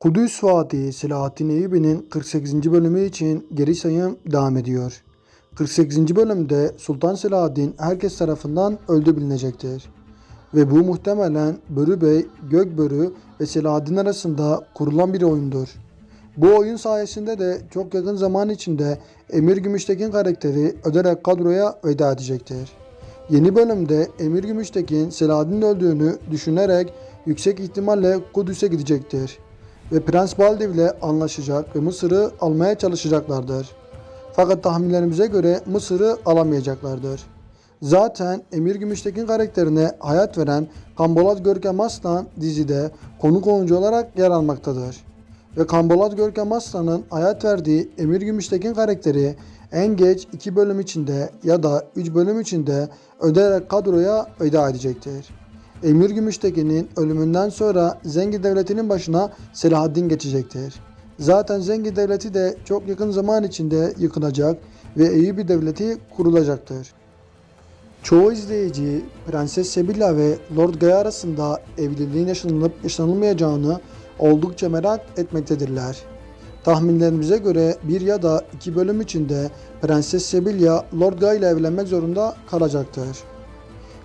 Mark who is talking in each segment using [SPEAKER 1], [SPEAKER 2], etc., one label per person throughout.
[SPEAKER 1] Kudüs Fatih Selahattin Eyyubi'nin 48. bölümü için geri sayım devam ediyor. 48. bölümde Sultan Selahaddin herkes tarafından öldü bilinecektir. Ve bu muhtemelen Börü Bey, Gökbörü ve Selahaddin arasında kurulan bir oyundur. Bu oyun sayesinde de çok yakın zaman içinde Emir Gümüştekin karakteri öderek kadroya veda edecektir. Yeni bölümde Emir Gümüştekin Selahaddin'in öldüğünü düşünerek yüksek ihtimalle Kudüs'e gidecektir ve Prens Baldiv ile anlaşacak ve Mısır'ı almaya çalışacaklardır. Fakat tahminlerimize göre Mısır'ı alamayacaklardır. Zaten Emir Gümüştekin karakterine hayat veren Kambolat Görkem Aslan dizide konuk oyuncu olarak yer almaktadır. Ve Kambolat Görkem Aslan'ın hayat verdiği Emir Gümüştekin karakteri en geç 2 bölüm içinde ya da 3 bölüm içinde öderek kadroya veda edecektir. Emir Gümüştekin'in ölümünden sonra Zengi Devleti'nin başına Selahaddin geçecektir. Zaten Zengi Devleti de çok yakın zaman içinde yıkılacak ve Eyyubi Devleti kurulacaktır. Çoğu izleyici Prenses Sebilla ve Lord Guy arasında evliliğin yaşanılıp yaşanılmayacağını oldukça merak etmektedirler. Tahminlerimize göre bir ya da iki bölüm içinde Prenses Sebilla Lord Guy ile evlenmek zorunda kalacaktır.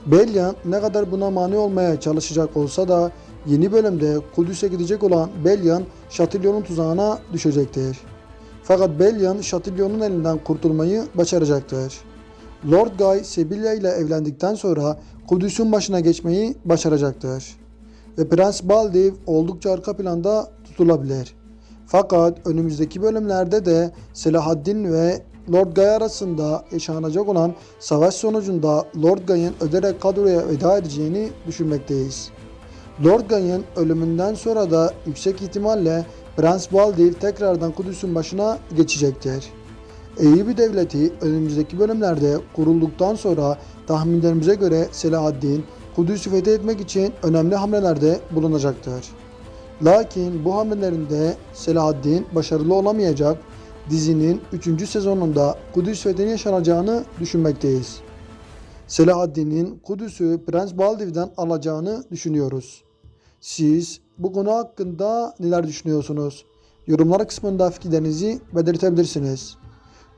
[SPEAKER 1] Belyan ne kadar buna mani olmaya çalışacak olsa da yeni bölümde Kudüs'e gidecek olan Belyan Şatilyon'un tuzağına düşecektir. Fakat Belyan Şatilyon'un elinden kurtulmayı başaracaktır. Lord Guy Sebilla ile evlendikten sonra Kudüs'ün başına geçmeyi başaracaktır. Ve Prens Baldiv oldukça arka planda tutulabilir. Fakat önümüzdeki bölümlerde de Selahaddin ve Lord Guy arasında yaşanacak olan savaş sonucunda Lord Guy'ın öderek kadroya veda edeceğini düşünmekteyiz. Lord Guy'ın ölümünden sonra da yüksek ihtimalle Prens Baldiv tekrardan Kudüs'ün başına geçecektir. Eyyubi Devleti önümüzdeki bölümlerde kurulduktan sonra tahminlerimize göre Selahaddin Kudüs'ü fethetmek için önemli hamlelerde bulunacaktır. Lakin bu hamlelerinde Selahaddin başarılı olamayacak dizinin 3. sezonunda Kudüs fethinin yaşanacağını düşünmekteyiz. Selahaddin'in Kudüs'ü Prens Baldiv'den alacağını düşünüyoruz. Siz bu konu hakkında neler düşünüyorsunuz? Yorumlar kısmında fikirlerinizi belirtebilirsiniz.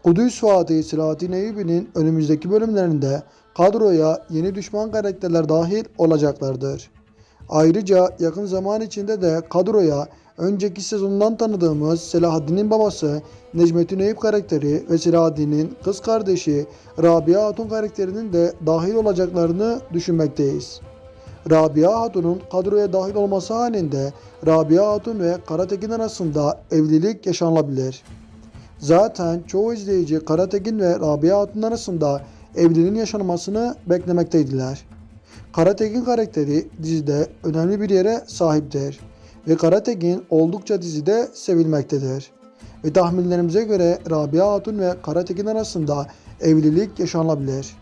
[SPEAKER 1] Kudüs Fatih Selahaddin Eyyubi'nin önümüzdeki bölümlerinde kadroya yeni düşman karakterler dahil olacaklardır. Ayrıca yakın zaman içinde de kadroya önceki sezondan tanıdığımız Selahaddin'in babası Necmettin Eyüp karakteri ve Selahaddin'in kız kardeşi Rabia Hatun karakterinin de dahil olacaklarını düşünmekteyiz. Rabia Hatun'un kadroya dahil olması halinde Rabia Hatun ve Karatekin arasında evlilik yaşanılabilir. Zaten çoğu izleyici Karatekin ve Rabia Hatun arasında evliliğin yaşanmasını beklemekteydiler. Karatekin karakteri dizide önemli bir yere sahiptir ve Karatekin oldukça dizide sevilmektedir. Ve tahminlerimize göre Rabia Hatun ve Karatekin arasında evlilik yaşanabilir.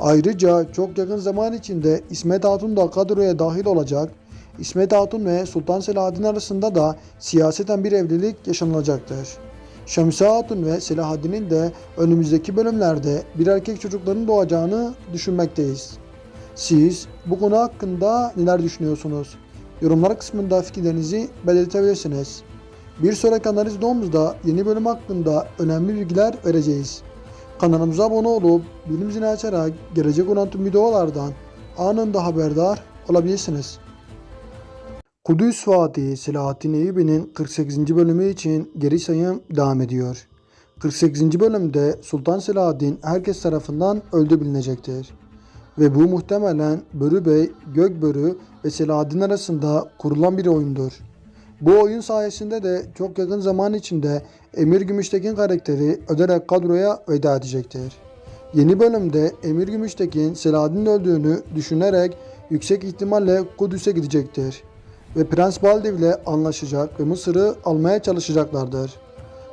[SPEAKER 1] Ayrıca çok yakın zaman içinde İsmet Hatun da kadroya dahil olacak. İsmet Hatun ve Sultan Selahaddin arasında da siyaseten bir evlilik yaşanılacaktır. Şemsi Hatun ve Selahaddin'in de önümüzdeki bölümlerde bir erkek çocukların doğacağını düşünmekteyiz. Siz bu konu hakkında neler düşünüyorsunuz? Yorumlar kısmında fikirlerinizi belirtebilirsiniz. Bir sonraki analiz videomuzda yeni bölüm hakkında önemli bilgiler vereceğiz. Kanalımıza abone olup bilim zili açarak gelecek olan tüm videolardan anında haberdar olabilirsiniz. Kudüs Fatih Selahaddin Eyyubi'nin 48. bölümü için geri sayım devam ediyor. 48. bölümde Sultan Selahaddin herkes tarafından öldü bilinecektir. Ve bu muhtemelen Börü Bey, Gökbörü ve Selahaddin arasında kurulan bir oyundur. Bu oyun sayesinde de çok yakın zaman içinde Emir Gümüştekin karakteri öderek kadroya veda edecektir. Yeni bölümde Emir Gümüştekin Selahaddin'in öldüğünü düşünerek yüksek ihtimalle Kudüs'e gidecektir ve Prens Baldiv ile anlaşacak ve Mısır'ı almaya çalışacaklardır.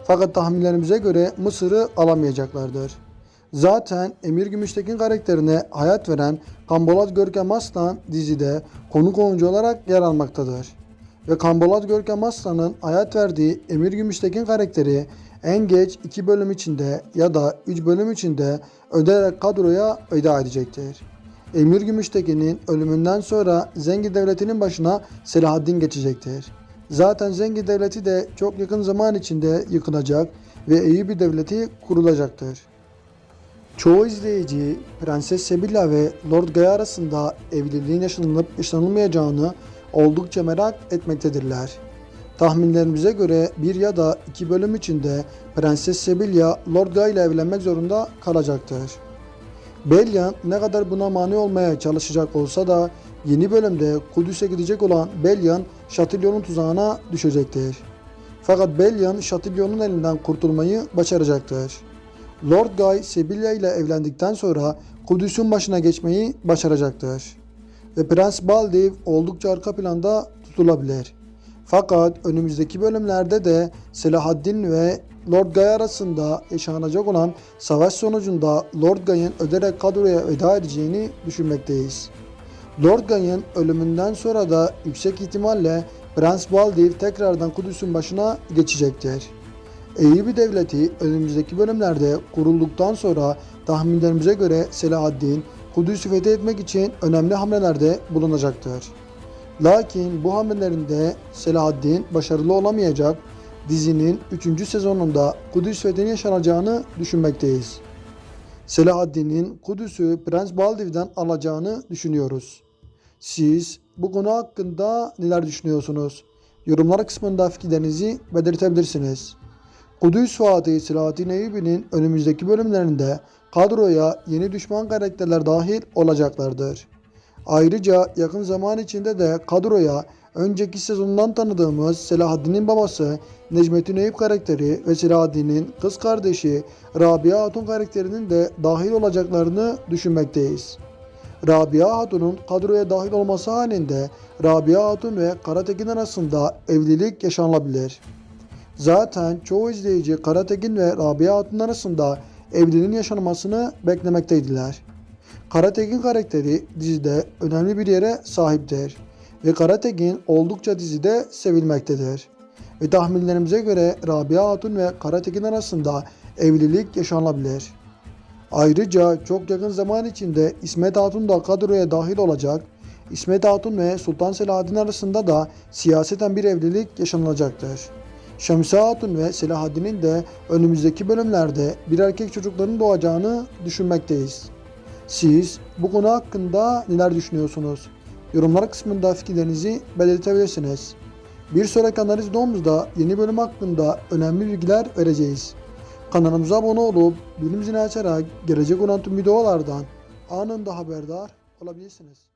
[SPEAKER 1] Fakat tahminlerimize göre Mısır'ı alamayacaklardır. Zaten Emir Gümüştekin karakterine hayat veren Kambolat Görkem Aslan dizide konuk oyuncu olarak yer almaktadır. Ve Kambolat Görkem Aslan'ın hayat verdiği Emir Gümüştekin karakteri en geç 2 bölüm içinde ya da 3 bölüm içinde öderek kadroya veda edecektir. Emir Gümüştekin'in ölümünden sonra Zengi Devleti'nin başına Selahaddin geçecektir. Zaten zengin devleti de çok yakın zaman içinde yıkılacak ve iyi bir devleti kurulacaktır. Çoğu izleyici Prenses Sebilla ve Lord Guy arasında evliliğin yaşanılıp yaşanılmayacağını oldukça merak etmektedirler. Tahminlerimize göre bir ya da iki bölüm içinde Prenses Sebilla Lord Guy ile evlenmek zorunda kalacaktır. Bellion ne kadar buna mani olmaya çalışacak olsa da yeni bölümde Kudüs'e gidecek olan Bellion Şatilyon'un tuzağına düşecektir. Fakat Bellion Şatilyon'un elinden kurtulmayı başaracaktır. Lord Guy Sebilla ile evlendikten sonra Kudüs'ün başına geçmeyi başaracaktır. Ve Prens Baldiv oldukça arka planda tutulabilir. Fakat önümüzdeki bölümlerde de Selahaddin ve Lord Guy arasında yaşanacak olan savaş sonucunda Lord Guy'ın öderek kadroya veda edeceğini düşünmekteyiz. Lord Guy'ın ölümünden sonra da yüksek ihtimalle Prens Baldiv tekrardan Kudüs'ün başına geçecektir. Eyyubi Devleti önümüzdeki bölümlerde kurulduktan sonra tahminlerimize göre Selahaddin Kudüs'ü fethetmek için önemli hamlelerde bulunacaktır. Lakin bu hamlelerinde Selahaddin başarılı olamayacak, dizinin 3. sezonunda Kudüs fethinin yaşanacağını düşünmekteyiz. Selahaddin'in Kudüs'ü Prens Baldiv'den alacağını düşünüyoruz. Siz bu konu hakkında neler düşünüyorsunuz? Yorumlar kısmında fikirlerinizi belirtebilirsiniz. Kudüs Fatih Selahaddin Eyyubi'nin önümüzdeki bölümlerinde kadroya yeni düşman karakterler dahil olacaklardır. Ayrıca yakın zaman içinde de kadroya önceki sezondan tanıdığımız Selahaddin'in babası Necmettin Eyüp karakteri ve Selahaddin'in kız kardeşi Rabia Hatun karakterinin de dahil olacaklarını düşünmekteyiz. Rabia Hatun'un kadroya dahil olması halinde Rabia Hatun ve Karatekin arasında evlilik yaşanılabilir. Zaten çoğu izleyici Karatekin ve Rabia Hatun arasında evliliğin yaşanmasını beklemekteydiler. Karatekin karakteri dizide önemli bir yere sahiptir ve Karatekin oldukça dizide sevilmektedir. Ve tahminlerimize göre Rabia Hatun ve Karatekin arasında evlilik yaşanabilir. Ayrıca çok yakın zaman içinde İsmet Hatun da kadroya dahil olacak. İsmet Hatun ve Sultan Selahaddin arasında da siyaseten bir evlilik yaşanılacaktır. Şemsi Hatun ve Selahaddin'in de önümüzdeki bölümlerde bir erkek çocukların doğacağını düşünmekteyiz. Siz bu konu hakkında neler düşünüyorsunuz? Yorumlar kısmında fikirlerinizi belirtebilirsiniz. Bir sonraki analiz videomuzda yeni bölüm hakkında önemli bilgiler vereceğiz. Kanalımıza abone olup bildirim zilini açarak gelecek olan tüm videolardan anında haberdar olabilirsiniz.